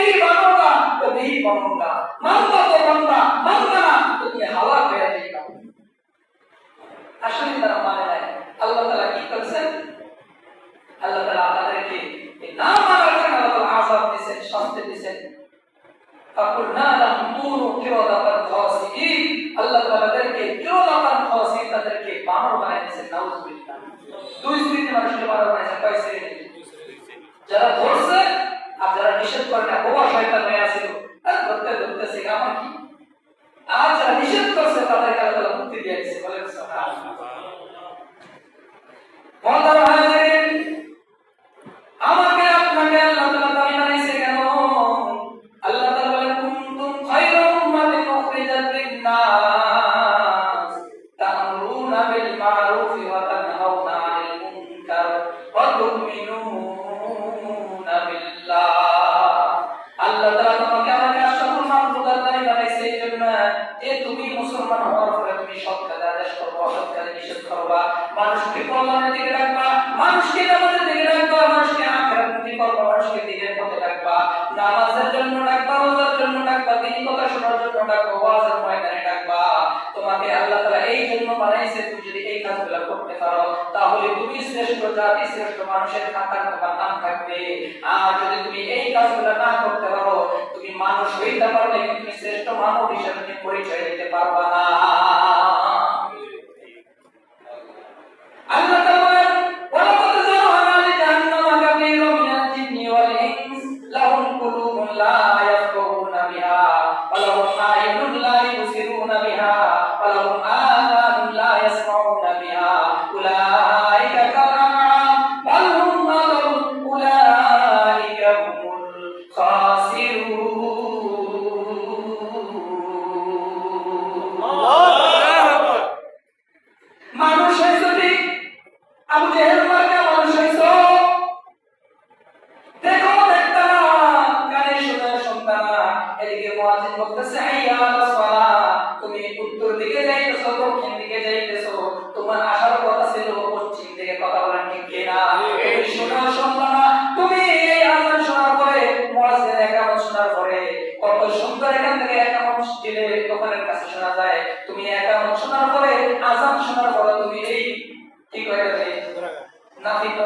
এই মানবতা তো নেই বনবা মানবা তো বনবা মানবা না তো তুমি হালাক হয়ে যাইবা আসলে তারা মানে নাই আল্লাহ তাআলা যারা নিষেধ করে না করবা, মানুষকে কল্যাণের দিকে রাখবা, মানুষকে নামাজের দিকে রাখবা, মানুষকে আখেরাত মুখী করবা মানুষকে দিনের পথে রাখবা। নামাজের জন্য ডাকবা রোজার জন্য ডাকবা দিনী কথা শোনার জন্য ডাকবা ওয়াজের ময়দানে ডাকবা তোমাকে আল্লাহ তাআলা এই জন্য বানাইছে, তুমি যদি এই কাজগুলো করতে পারো, তাহলে তুমি শ্রেষ্ঠ জাতি, শ্রেষ্ঠ মানুষের খাতার তোমার নাম থাকবে। আর যদি তুমি এই কাজগুলো না করতে পারো, তুমি মানুষ হইতে পারলে তুমি শ্রেষ্ঠ মানব হিসেবে পরিচয় দিতে পারবা না।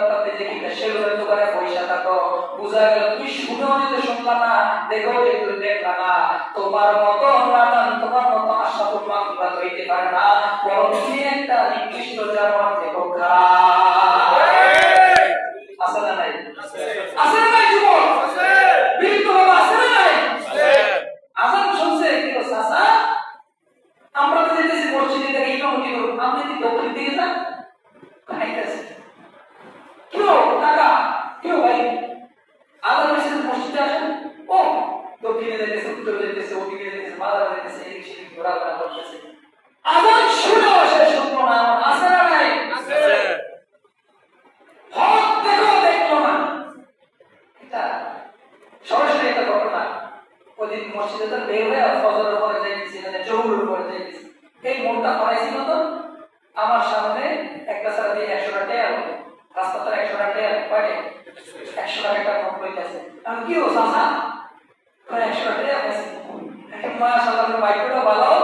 করতে যে কি সেগুলোর দোকানে পয়সা থাকো। বুঝা গেল না দেখো তুমি তোমার মতো রাতান তোমার মতো আশাপুর মাকুলা হইতে পারে না। একটা নির্দিষ্ট জানোয়ার, দেখো না নাই আছে না নাই যুবক বীরত্ব বাবা আছে না নাই আজান শুনছে কি ও চাচা আমরা তো যেতেছি মসজিদে থেকে ইমামতি করুন আপনি কি দক্ষিণ দিকে যান খাইতেছে কেউ টাকা কেউ ভাই আলাদা মেসেজ মসজিদে আসেন ও দক্ষিণে যেতেছে উত্তরে যেতেছে ওদিকে যেতেছে বাজারে যেতেছে এদিক সেদিক ঘোরাফেরা করতেছে। আজান শুনেও সে শুনলো না আছে না নাই? হক দেখো দেখল না। এটা সরাসরি একটা ঘটনা। ওদিন মসজিদে তো বের হয়ে ফজরের পরে যাইতেছি মানে জহুরের পরে যাইতেছি। এই মনটা করাইছিল তো? আমার সামনে একটা সারা দিয়ে একশো টাকা টেয়া রাস্তাতে একশো টাকা টেয়া কয়টা? একশো টাকা একটা নোট লইতেছে আমি কি ও চাচা? কয় একশো টাকা টেয়া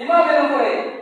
你们别误会。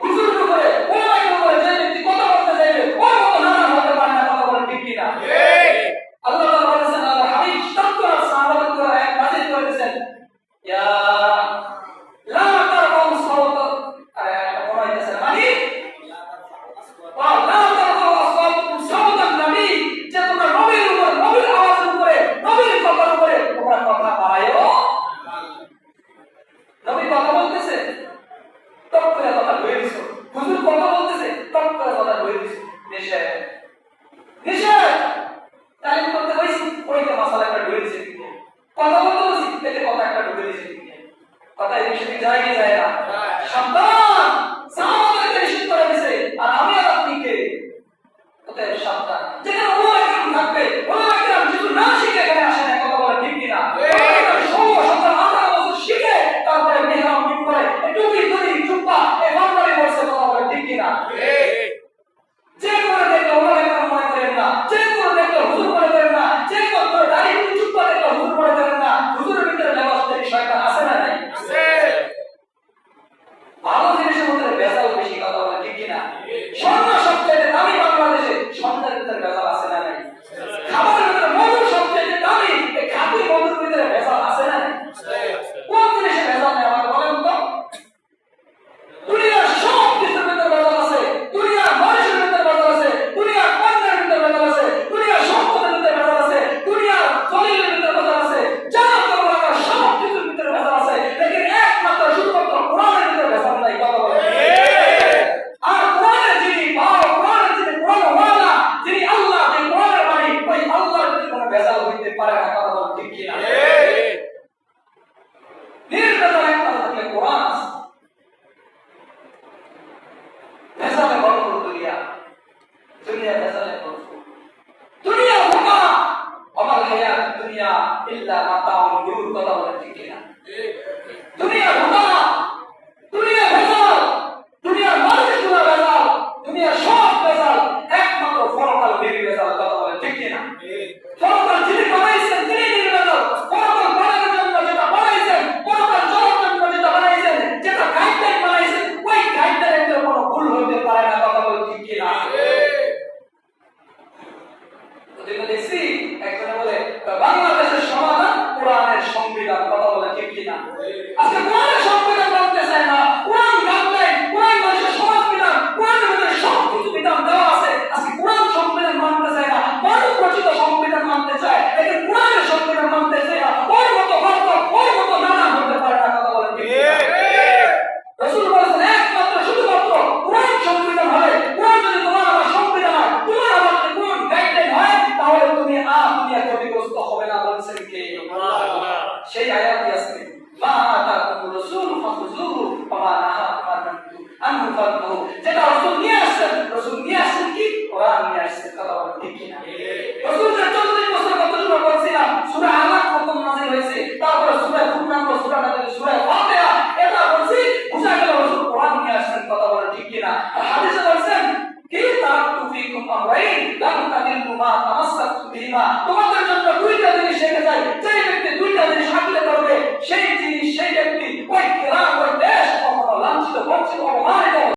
Saya yang. মা তামাসাক বিমা তোমাদের জন্য দুইটা জিনিস শেখা যায়। যেই ব্যক্তি দুইটা জিনিস আঁকলে ধরবে সেই জিনিস সেই ব্যক্তি ওই খেলা ওই দেশ লাঞ্ছিত, বঞ্চিত